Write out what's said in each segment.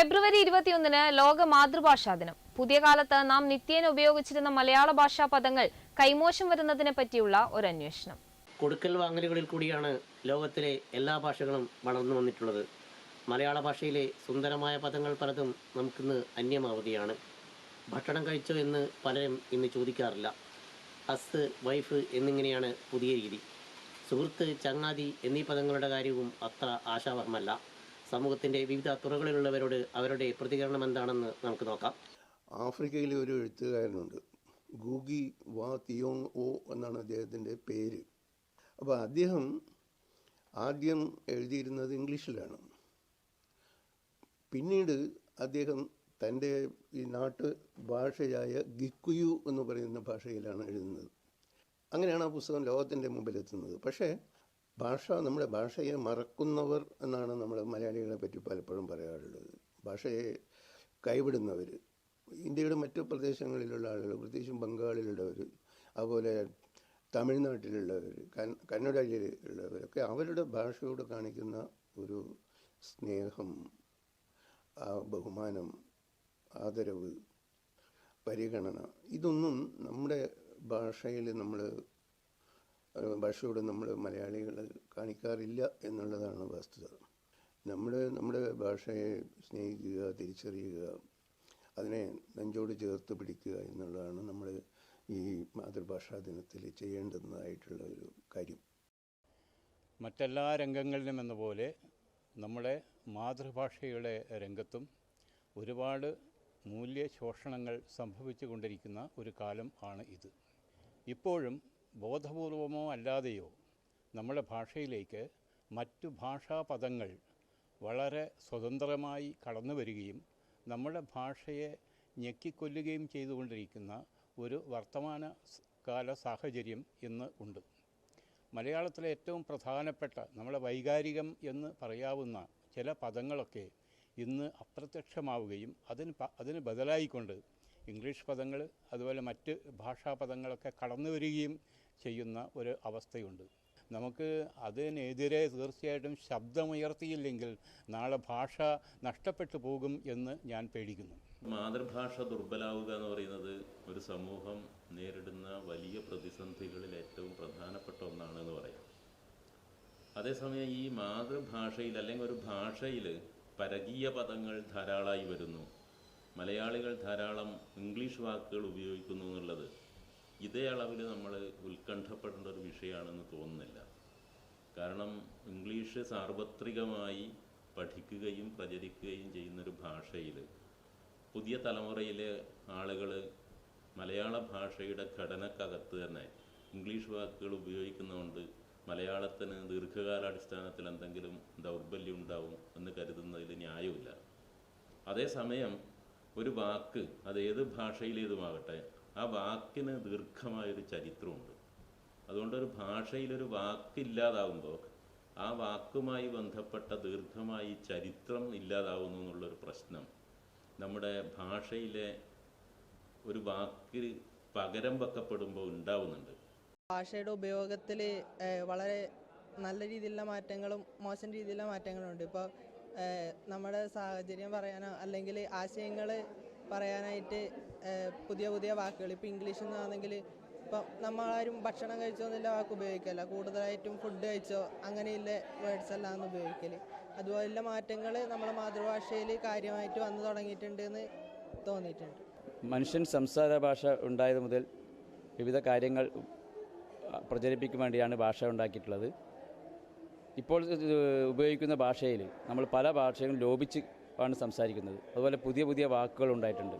ഫെബ്രുവരി ഇരുപത്തിയൊന്നിന് ലോക മാതൃഭാഷാ ദിനം. പുതിയ കാലത്ത് നാം നിത്യേന ഉപയോഗിച്ചിരുന്ന മലയാള ഭാഷാ പദങ്ങൾ കൈമോശം വരുന്നതിനെ പറ്റിയുള്ള ഒരു അന്വേഷണം. കൊടുക്കൽ വാങ്ങലുകളിൽ കൂടിയാണ് ലോകത്തിലെ എല്ലാ ഭാഷകളും വളർന്നു വന്നിട്ടുള്ളത്. മലയാള ഭാഷയിലെ സുന്ദരമായ പദങ്ങൾ പലതും നമുക്കിന്ന് അന്യമാവുകയാണ്. ഭക്ഷണം കഴിച്ചോ എന്ന് പലരും ഇന്ന് ചോദിക്കാറില്ല. അസ് വൈഫ് എന്നിങ്ങനെയാണ് പുതിയ രീതി. സുഹൃത്ത് ചങ്ങാതി എന്നീ പദങ്ങളുടെ കാര്യവും അത്ര ആശാവഹമല്ല സമൂഹത്തിന്റെ വിവിധ തുറകളിലുള്ളവരോട് അവരുടെ പ്രതികരണം എന്താണെന്ന് നമുക്ക് നോക്കാം. ആഫ്രിക്കയിലെ ഒരു എഴുത്തുകാരനുണ്ട്. ഗൂഗി വാ തിയോങ് ഓ എന്നാണ് അദ്ദേഹത്തിന്റെ പേര്. അപ്പോൾ അദ്ദേഹം ആദ്യം എഴുതിയിരുന്നത് ഇംഗ്ലീഷിലാണ്. പിന്നീട് അദ്ദേഹം തന്റെ ഈ നാട്ടു ഭാഷയായ ഗിക്കുയു എന്ന് പറയുന്ന ഭാഷയിലാണ് എഴുതുന്നത്. അങ്ങനെയാണ് ആ പുസ്തകം ലോകത്തിന്റെ മുമ്പിലെത്തുന്നത്. പക്ഷേ ഭാഷ നമ്മുടെ ഭാഷയെ മറക്കുന്നവർ എന്നാണ് നമ്മൾ മലയാളികളെ പറ്റി പലപ്പോഴും പറയാറുള്ളത്. ഭാഷയെ കൈവിടുന്നവർ ഇന്ത്യയുടെ മറ്റു പ്രദേശങ്ങളിലുള്ള ആളുകൾ പ്രത്യേകിച്ചും ബംഗാളിലുള്ളവർ അതുപോലെ തമിഴ്നാട്ടിലുള്ളവർ കന്നഡ കന്നഡയിലുള്ളവരൊക്കെ അവരുടെ ഭാഷയോട് കാണിക്കുന്ന ഒരു സ്നേഹം ബഹുമാനം ആദരവ് പരിഗണന ഇതൊന്നും നമ്മുടെ ഭാഷയിൽ നമ്മൾ ഭാഷയോട് നമ്മൾ മലയാളികൾ കാണിക്കാറില്ല എന്നുള്ളതാണ് വസ്തുത. നമ്മൾ നമ്മുടെ ഭാഷയെ സ്നേഹിക്കുക തിരിച്ചറിയുക അതിനെ നെഞ്ചോട് ചേർത്ത് പിടിക്കുക എന്നുള്ളതാണ് നമ്മൾ ഈ മാതൃഭാഷാ ദിനത്തിൽ ചെയ്യേണ്ടതായിട്ടുള്ള ഒരു കാര്യം. മറ്റെല്ലാ രംഗങ്ങളിലും എന്ന പോലെ നമ്മുടെ മാതൃഭാഷയുടെ രംഗത്തും ഒരുപാട് മൂല്യശോഷണങ്ങൾ സംഭവിച്ചു കൊണ്ടിരിക്കുന്ന ഒരു കാലം ആണ് ഇത്. ഇപ്പോഴും ബോധപൂർവമോ അല്ലാതെയോ നമ്മുടെ ഭാഷയിലേക്ക് മറ്റു ഭാഷാ പദങ്ങൾ വളരെ സ്വതന്ത്രമായി കടന്നു വരികയും നമ്മുടെ ഭാഷയെ ഞെക്കിക്കൊല്ലുകയും ചെയ്തുകൊണ്ടിരിക്കുന്ന ഒരു വർത്തമാന കാല സാഹചര്യം ഇന്ന് ഉണ്ട്. മലയാളത്തിലെ ഏറ്റവും പ്രധാനപ്പെട്ട നമ്മളെ വൈകാരികം എന്ന് പറയാവുന്ന ചില പദങ്ങളൊക്കെ ഇന്ന് അപ്രത്യക്ഷമാവുകയും അതിന് അതിന് ബദലായിക്കൊണ്ട് ഇംഗ്ലീഷ് പദങ്ങൾ അതുപോലെ മറ്റ് ഭാഷാ പദങ്ങളൊക്കെ കടന്നു വരികയും ചെയ്യുന്ന ഒരു അവസ്ഥയുണ്ട്. നമുക്ക് അതിനെതിരെ തീർച്ചയായിട്ടും ശബ്ദമുയർത്തിയില്ലെങ്കിൽ നാളെ ഭാഷ നഷ്ടപ്പെട്ടു പോകും എന്ന് ഞാൻ പേടിക്കുന്നു. മാതൃഭാഷ ദുർബലാവുക എന്ന് പറയുന്നത് ഒരു സമൂഹം നേരിടുന്ന വലിയ പ്രതിസന്ധികളിൽ ഏറ്റവും പ്രധാനപ്പെട്ട ഒന്നാണെന്ന് പറയാം. അതേസമയം ഈ മാതൃഭാഷയിൽ അല്ലെങ്കിൽ ഒരു ഭാഷയിൽ പരകീയ പദങ്ങൾ ധാരാളമായി വരുന്നു. മലയാളികൾ ധാരാളം ഇംഗ്ലീഷ് വാക്കുകൾ ഉപയോഗിക്കുന്നു എന്നുള്ളത് ഇതേ അളവിൽ നമ്മൾ ഉത്കണ്ഠപ്പെടേണ്ട ഒരു വിഷയമാണെന്ന് തോന്നുന്നില്ല. കാരണം ഇംഗ്ലീഷ് സാർവത്രികമായി പഠിക്കുകയും പ്രചരിക്കുകയും ചെയ്യുന്നൊരു ഭാഷയിൽ പുതിയ തലമുറയിലെ ആളുകൾ മലയാള ഭാഷയുടെ ഘടനക്കകത്ത് തന്നെ ഇംഗ്ലീഷ് വാക്കുകൾ ഉപയോഗിക്കുന്നതുകൊണ്ട് മലയാളത്തിന് ദീർഘകാലാടിസ്ഥാനത്തിൽ എന്തെങ്കിലും ദൗർബല്യം ഉണ്ടാവും എന്ന് കരുതുന്നതിൽ ന്യായമില്ല അതേസമയം ഒരു വാക്ക് അത് ഏത് ഭാഷയിലേതുമാകട്ടെ ആ വാക്കിന് ദീർഘമായൊരു ചരിത്രമുണ്ട്. അതുകൊണ്ടൊരു ഭാഷയിലൊരു വാക്കില്ലാതാവുമ്പോൾ ആ വാക്കുമായി ബന്ധപ്പെട്ട ദീർഘമായി ചരിത്രം ഇല്ലാതാവുന്നു എന്നുള്ളൊരു പ്രശ്നം നമ്മുടെ ഭാഷയിലെ ഒരു വാക്ക് പകരം വെക്കപ്പെടുമ്പോൾ ഉണ്ടാവുന്നുണ്ട്. ഭാഷയുടെ ഉപയോഗത്തിൽ വളരെ നല്ല രീതിയിലുള്ള മാറ്റങ്ങളും മോശം രീതിയിലുള്ള മാറ്റങ്ങളും ഉണ്ട് ഇപ്പോൾ നമ്മുടെ സാഹചര്യം പറയാനോ അല്ലെങ്കിൽ ആശയങ്ങൾ പറയാനായിട്ട് പുതിയ പുതിയ വാക്കുകൾ. ഇപ്പോൾ ഇംഗ്ലീഷിൽ നിന്നാണെങ്കിൽ ഇപ്പം നമ്മളാരും ഭക്ഷണം കഴിച്ചോ എന്നുള്ള വാക്ക് ഉപയോഗിക്കല്ല. കൂടുതലായിട്ടും ഫുഡ് കഴിച്ചോ അങ്ങനെയുള്ള വേർഡ്സ് എല്ലാം ഉപയോഗിക്കൽ അതുപോലുള്ള മാറ്റങ്ങൾ നമ്മളെ മാതൃഭാഷയിൽ കാര്യമായിട്ട് വന്നു തുടങ്ങിയിട്ടുണ്ട് എന്ന് തോന്നിയിട്ടുണ്ട്. മനുഷ്യൻ സംസാര ഭാഷ ഉണ്ടായത് മുതൽ വിവിധ കാര്യങ്ങൾ പ്രചരിപ്പിക്കാൻ വേണ്ടിയാണ് ഭാഷ ഉണ്ടാക്കിയിട്ടുള്ളത്. ഇപ്പോൾ ഉപയോഗിക്കുന്ന ഭാഷയിൽ നമ്മൾ പല ഭാഷകളും ലോപിച്ച് ആണ് സംസാരിക്കുന്നത്. അതുപോലെ പുതിയ പുതിയ വാക്കുകൾ ഉണ്ടായിട്ടുണ്ട്.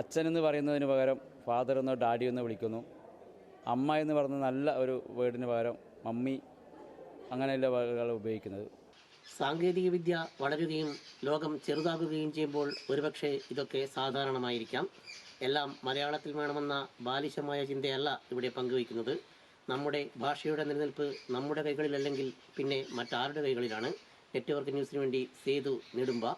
അച്ഛൻ എന്ന് പറയുന്നതിന് പകരം ഫാദർ എന്നോ ഡാഡി എന്നോ വിളിക്കുന്നു. അമ്മ എന്ന് പറയുന്ന നല്ല ഒരു വേർഡിന് പകരം മമ്മി അങ്ങനെയുള്ള വാക്കുകൾ ഉപയോഗിക്കുന്നത്. സാങ്കേതിക വിദ്യ വളരുകയും ലോകം ചെറുതാകുകയും ചെയ്യുമ്പോൾ ഒരുപക്ഷെ ഇതൊക്കെ സാധാരണമായിരിക്കാം. എല്ലാം മലയാളത്തിൽ വേണമെന്ന ബാലിശമായ ചിന്തയല്ല ഇവിടെ പങ്കുവയ്ക്കുന്നത്. നമ്മുടെ ഭാഷയുടെ നിലനിൽപ്പ് നമ്മുടെ കൈകളിലല്ലെങ്കിൽ പിന്നെ മറ്റാരുടെ കൈകളിലാണ്. നെറ്റ്വർക്ക് ന്യൂസിന് വേണ്ടി സേതു നെടുമ്പ.